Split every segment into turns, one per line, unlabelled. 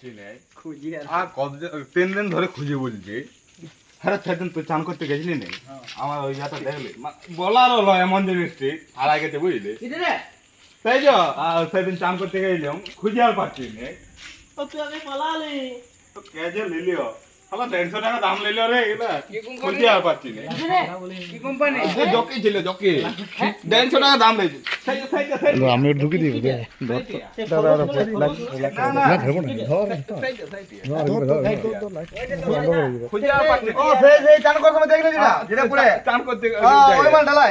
আর
আর কত তিন দিন ধরে খুঁজে বলছি। হ্যাঁ সেদিন তুই চান করতে গেছিলি না? আমার ওই ইয়াটা দেখলি। বলার হলো এমন জিনিসটি আর আগেতে বুঝলি। তাই তো আর সেদিন চান করতে গেছিলাম। খুঁজে আর পাচ্ছি না।
তুই আগে পালালি
তো কে লিলিও হলো দেড়শো টাকা দাম লিলিও রে এগুলা খুঁজে আর পাচ্ছি না।
কি কোম্পানি?
জকি ছিল জকি। দেড়শো টাকা দাম লেগেছে
আমি ঢুকে দিব
দেখলি না যেটা পড়ে
চান করতে
হ্যাঁ, ওই মাল ঢালাই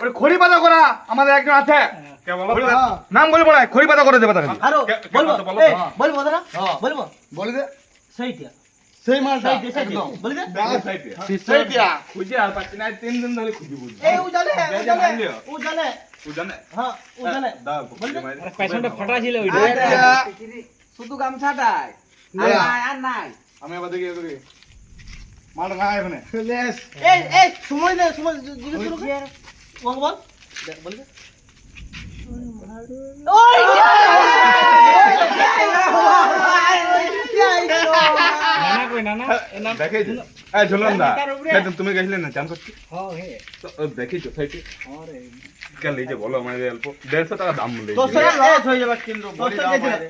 ওই
খড়ি পাতা করা আমাদের একজন আছে। নাম বলব না খড়ি পাতা করে দেবে তাকে।
বলব? দাদা বলব?
বলে দে।
সেইটা
সেই
বলি দে?
সেইটা
খুঁজে আর পাচ্ছি না তিন দিন ধরে খুঁজে বুঝছি
এই উজালে উজালে উজালে হ্যাঁ উজালে
দাও পেছনটা
ফাটা ছিল
শুধু গামছাটাই আর। নাই আর নাই।
আমি আবার দেখি করি মালটা না এখানে।
এই এই সময় দে সময় জিজ্ঞেস করো। বল বল বল
দেখেছি এই তুমি গেছিলে না? চান করতে তো, ও দেখিছো সাইডে কে বলো আমার অল্প। দেড়শো টাকা দাম
হয়ে বলি। আমারে।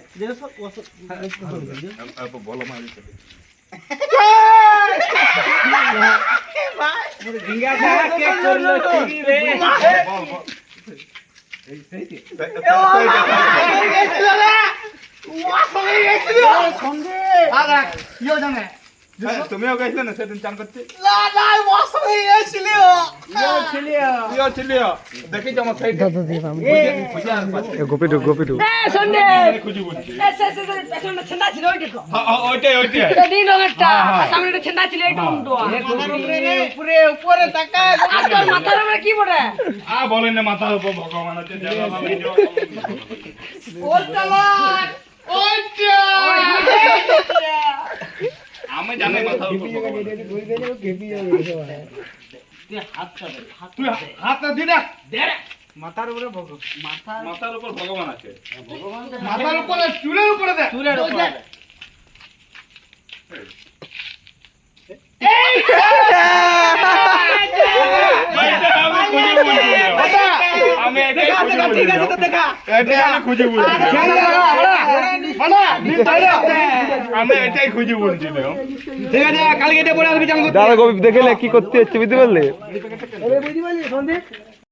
দেড়শো, কত?
অল্প বলো আমার বল বল
ইয়ে জানে
তুমিও গেছিলে না সেদিন চান করতে
হয়ে
হ্যাঁ, হ্যাঁ, মাথার উপর ভগবান আছে জেরালা লইছে আমি জানি মাথার উপর
মাথার উপরে ভগবান। মাথার
মাথার উপর ভগবান আছে।
মাথার উপরে চুলের উপরে দে।
চুলের উপরে।
এইটা আমি খুঁজে বলছি আমি এটাই খুঁজে বলছি খুঁজে এটাই খুঁজে বলছিলাম
ঠিক আছে কালকে এটা পরে আসবি
দাদা গোপি দেখলে কি করতে হচ্ছে বুঝতে পারলে?
বুঝতে পারলি সন্দীপ?